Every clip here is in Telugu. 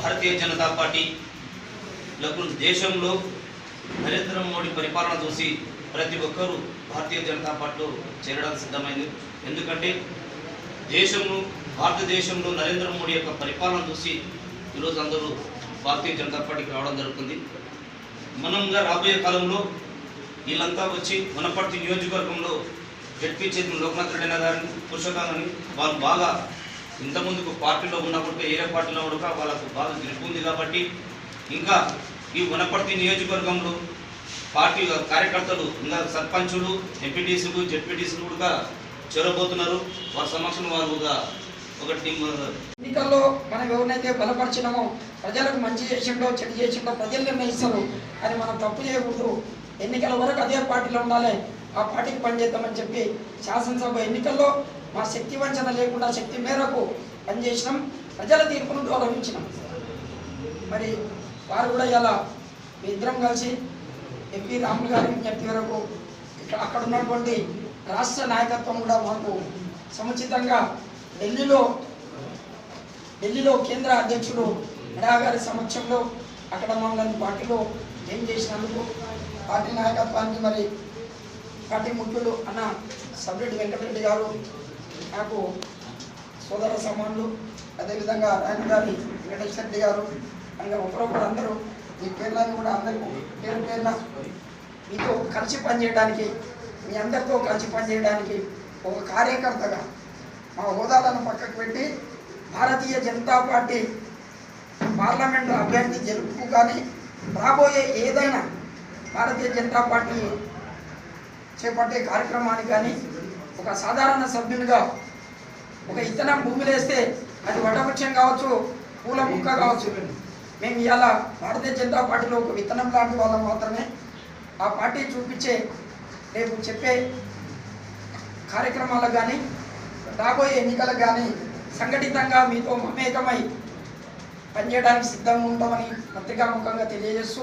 భారతీయ జనతా పార్టీలకు దేశంలో నరేంద్ర మోడీ పరిపాలన చూసి ప్రతి ఒక్కరూ భారతీయ జనతా పార్టీలో చేరడానికి సిద్ధమైంది. ఎందుకంటే దేశంలో భారతదేశంలో నరేంద్ర మోడీ యొక్క పరిపాలన చూసి ఈరోజు అందరూ భారతీయ జనతా పార్టీకి రావడం జరుగుతుంది. మనంగా రాబోయే కాలంలో వీళ్ళంతా వచ్చి వనపర్తి నియోజకవర్గంలో జడ్పీ చైర్మన్ లోక్నాథ్ రెడ్డి గారిని పురుషోత్తమని వాళ్ళు బాగా ఇంతకుముందుకు పార్టీలో ఉన్నప్పుడు ఏరే పార్టీలో కూడా వాళ్ళకు బాగా గెలుపు ఉంది కాబట్టి ఇంకా ఈ వనపర్తి నియోజకవర్గంలో పార్టీ కార్యకర్తలు ఇంకా సర్పంచులు ఎంపీటీసీలు జడ్పీటీసీలు కూడా చేరబోతున్నారు. వారి సమక్షంలో వారు ఒకటి ఒక టీం ఎన్నికల్లో మనం ఎవరినైతే బలపరిచినామో ప్రజలకు మంచి చేసిండో చెడు చేసిండో ప్రజలు నిర్ణయిస్తారు. అని మనం తప్పు చేయకూడదు. ఎన్నికల వరకు అదే పార్టీలో ఉండాలి. ఆ పార్టీకి పనిచేద్దామని చెప్పి శాసనసభ ఎన్నికల్లో మా శక్తి వంచన లేకుండా శక్తి మేరకు పనిచేసినాం ప్రజల తీర్పును గౌరవించినాం. మరి వారు కూడా ఇలా మీ ఇద్దరం కలిసి ఎంపీ రాములు గారి విజ్ఞప్తి వరకు ఇక్కడ అక్కడ ఉన్నటువంటి రాష్ట్ర నాయకత్వం కూడా మాకు సముచితంగా ఢిల్లీలో ఢిల్లీలో కేంద్ర అధ్యక్షుడు నడా గారి సమక్షంలో అక్కడ మమ్మల్ని పార్టీలో ఏం చేసినందుకు పార్టీ నాయకత్వానికి మరి పార్టీ ముఖ్యులు అన్న సబ్రెడ్డి వెంకటరెడ్డి గారు నాకు సోదర సమానులు అదేవిధంగా రాయన గారి వెంకటేశ్వర రెడ్డి గారు అనగా ఒకరొకరు అందరూ మీ పేర్లను కూడా అందరికీ పేరు పేరున మీతో కలిసి పనిచేయడానికి మీ అందరితో కలిసి పనిచేయడానికి ఒక కార్యకర్తగా మా హోదాలను పక్కకు పెట్టి భారతీయ జనతా పార్టీ పార్లమెంటు అభ్యర్థి గెలుపు కానీ రాబోయే ఏదైనా భారతీయ జనతా పార్టీ చేపట్టే కార్యక్రమానికి కానీ ఒక సాధారణ సభ్యునిగా ఒక ఇతనం భూమిలేస్తే అది వటవృక్షం కావచ్చు పూల ముక్క కావచ్చు. మేము ఇవాళ భారతీయ జనతా పార్టీలో ఒక విత్తనం లాంటి వాళ్ళం మాత్రమే ఆ పార్టీ చూపించే రేపు చెప్పే కార్యక్రమాలకు కానీ రాబోయే ఎన్నికలకు కానీ సంఘటితంగా మీతో మమేకమై పనిచేయడానికి సిద్ధంగా ఉంటామని పత్రికాముఖంగా తెలియజేస్తూ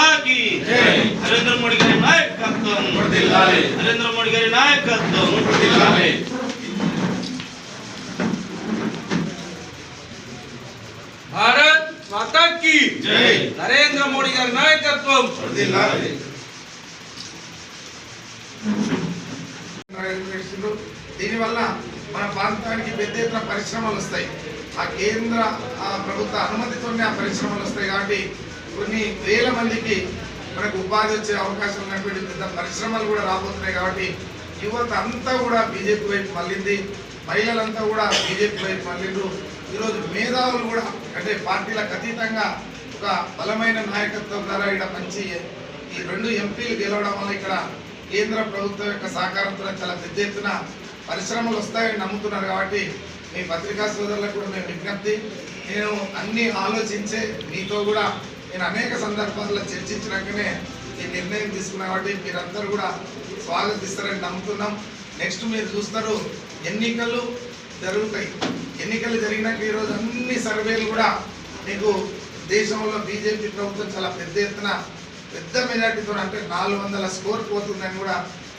ఆకి నరేంద్ర మోడీ గారి నాయకత్వం నరేంద్ర మోడీ గారి నాయకత్వం భారత్ మాతాకి నరేంద్ర మోడీ గారి నాయకత్వం దీనివల్ల మన ప్రాంతానికి పెద్ద ఎత్తున పరిశ్రమలు వస్తాయి. ఆ కేంద్ర ఆ ప్రభుత్వ అనుమతితోనే ఆ పరిశ్రమలు వస్తాయి కాబట్టి కొన్ని వేల మందికి మనకు ఉపాధి వచ్చే అవకాశం ఉన్నటువంటి పెద్ద పరిశ్రమలు కూడా రాబోతున్నాయి కాబట్టి యువత అంతా కూడా బీజేపీ వైపు మళ్ళింది. మహిళలంతా కూడా బీజేపీ వైపు మళ్ళిండ్రు. ఈరోజు మేధావులు కూడా అంటే పార్టీలకు అతీతంగా ఒక బలమైన నాయకత్వం ద్వారా ఇక్కడ మంచి ఈ రెండు ఎంపీలు గెలవడం వల్ల ఇక్కడ కేంద్ర ప్రభుత్వం యొక్క సహకారంతో చాలా పెద్ద ఎత్తున పరిశ్రమలు వస్తాయని నమ్ముతున్నారు కాబట్టి మీ పత్రికా సోదరులకు కూడా మేము విజ్ఞప్తి నేను అన్ని ఆలోచించే మీతో కూడా నేను అనేక సందర్భాల్లో చర్చించినాకనే ఈ నిర్ణయం తీసుకున్నా కాబట్టి మీరందరూ కూడా స్వాగతిస్తారని నమ్ముతున్నాం. నెక్స్ట్ మీరు చూస్తారు ఎన్నికలు జరుగుతాయి. ఎన్నికలు జరిగినాక ఈరోజు అన్ని సర్వేలు కూడా మీకు దేశంలో బీజేపీ ప్రభుత్వం చాలా పెద్ద ఎత్తున పెద్ద మెజార్టీతో అంటే నాలుగు వందల స్కోర్ పోతుందని కూడా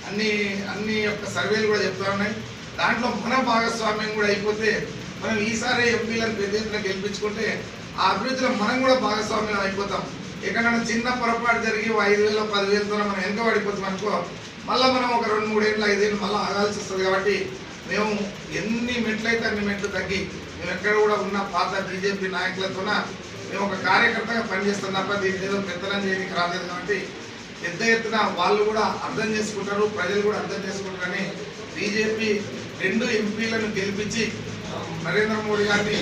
అన్ని అన్ని యొక్క సర్వేలు కూడా చెప్తా ఉన్నాయి. దాంట్లో మన భాగస్వామ్యం కూడా అయిపోతే మనం ఈసారి ఎంపీలను పెద్ద ఎత్తున గెలిపించుకుంటే ఆ అభివృద్ధిలో మనం కూడా భాగస్వామ్యం అయిపోతాం. ఎక్కడైనా చిన్న పొరపాటు జరిగి ఐదు వేల పదివేలతో మనం వెనక పడిపోతాం అనుకో మళ్ళీ మనం ఒక రెండు మూడేళ్ళు ఐదేళ్ళు మళ్ళీ ఆగాల్సి వస్తుంది కాబట్టి మేము ఎన్ని మెట్లయితే అన్ని మెట్లు తగ్గి మేము ఎక్కడ కూడా ఉన్న పాత బీజేపీ నాయకులతోన మేము ఒక కార్యకర్తగా పనిచేస్తాం తప్ప దీన్ని ఏదో పెత్తనం చేయడానికి రాలేదు కాబట్టి పెద్ద ఎత్తున వాళ్ళు కూడా అర్థం చేసుకుంటారు ప్రజలు కూడా అర్థం చేసుకుంటారని బీజేపీ రెండు ఎంపీలను గెలిపించి నరేంద్ర మోడీ గారిని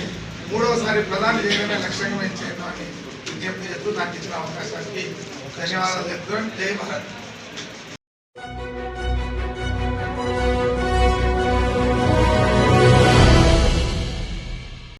మూడవసారి ప్రధాని చేయడమే లక్ష్యంగా మేము చేయడం అని విజ్ఞప్తి చేస్తూ నాకు ఇచ్చిన అవకాశానికి ధన్యవాదాలు చెప్తున్నాను. జై భారత్.